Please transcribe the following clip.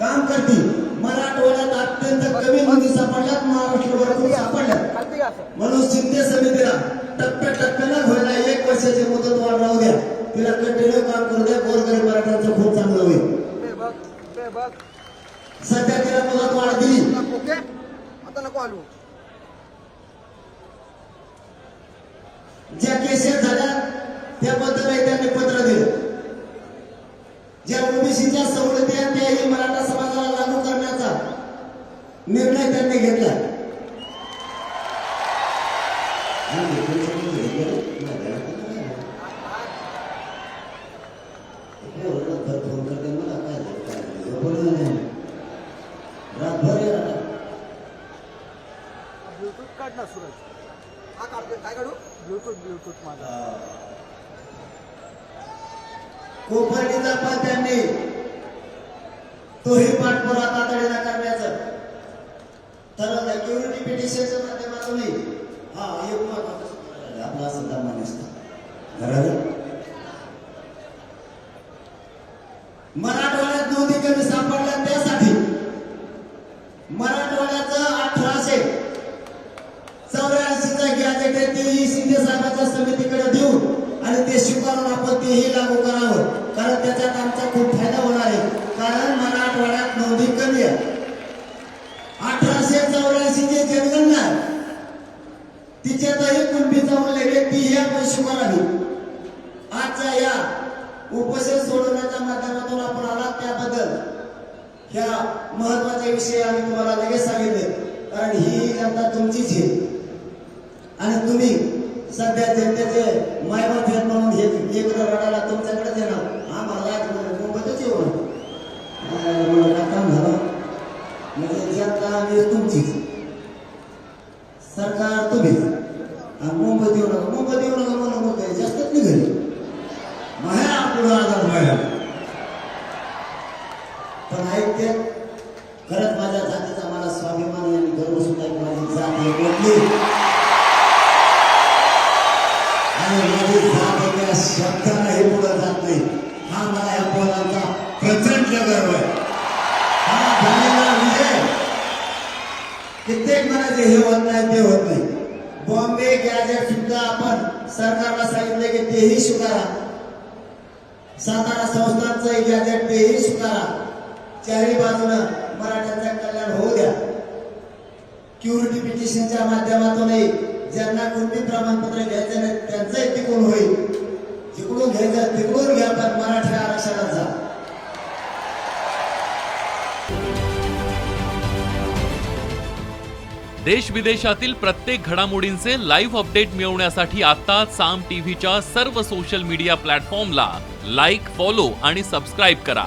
काम करतील. मराठवाड्यात अत्यंत कमी नोंदी सापडल्यात महाराष्ट्रभर खूप सापडल्यात. म्हणून शिंदे समितीला टप्प्याटप्प्यानं व्हायला एक वर्षाची मुदत वाढ राहू द्या. तिला कंटिन्यू काम करू द्या गोरगरीब मराठ्यांचं खूप चांगलं होईल. सध्या तिला मुदत वाढ दिली आता नको आलो ज्या केसेस झाल्या त्याबद्दलही त्यांनी पत्र दिलं. ज्या ओबीसीच्या सवलती कोपर्डीचा पण त्यांनी तोही पाठपुरा तातडीनं करण्याचं तर क्युरिटी पिटिशनच्या माध्यमातून हा एक सूत्र आपला मराठवाड्यात नोंदी कमी सापडल्या त्यासाठी मराठवाड्याचं अठराशे चौऱ्याऐंशीचा गॅजेट आहे तेही शिंदे साहेबांच्या समितीकडे देऊन आणि ते स्वीकारून आपण तेही लागू करावं. कारण त्याच्यात आमचा खूप फायदा होणार आहे कारण मराठवाड्यात नोंदी कमी आहे अठराशे चौऱ्याऐंशी ची जनगणना आहे. तिच्यातही कुणबीचा उल्लेख आहे तीही आजच्या या उपोषण सोडवण्याच्या माध्यमातून आपण आलात त्याबद्दल. ह्या महत्त्वाच्या विषय आम्ही तुम्हाला लगेच सांगितले. कारण ही जनता तुमचीच आहे. आणि तुम्ही सध्या जनतेचे मायबाप आहेत म्हणून हे लेकरं रडायला तुमच्याकडेच येणार. आम्हाला मुंबईतच येऊ काम झालं. म्हणजे जनता आम्ही तुमचीच सरकार तुम्हीच मुंबईत येऊ नका. मुंबईत येऊ नका पण खरंच माझ्या जातीचा मला स्वाभिमान आणि गर्व सुद्धा माझी जात आहे. कुठली आणि माझी जात एका शब्दालाही पुढे जात नाही. हा मला या पोलांचा प्रचंड गर्व आहे. हा झालेला विजय. कित्येक म्हणायचे हे होत नाही ते होत नाही. बॉम्बे गॅजेट सुद्धा आपण सरकारला सांगितले की तेही स्वीकारा. सातारा संस्थांचं गॅजेट तेही स्वीकारा. चारही बाजूनं मराठ्यांचं कल्याण होऊ द्या. क्युरिटी पिटिशनच्या माध्यमातूनही ज्यांना कोणती प्रमाणपत्र घ्यायचं नाही त्यांचंही टिकून होईल. जिकडून घ्यायचं तिकडून घ्या पण मराठी आरक्षणात जा. देश विदेशातील प्रत्येक घडामोडींचे लाईव्ह अपडेट मिळवण्यासाठी आता साम टीव्हीच्या सर्व सोशल मीडिया प्लॅटफॉर्मला लाईक फॉलो आणि सबस्क्राईब करा.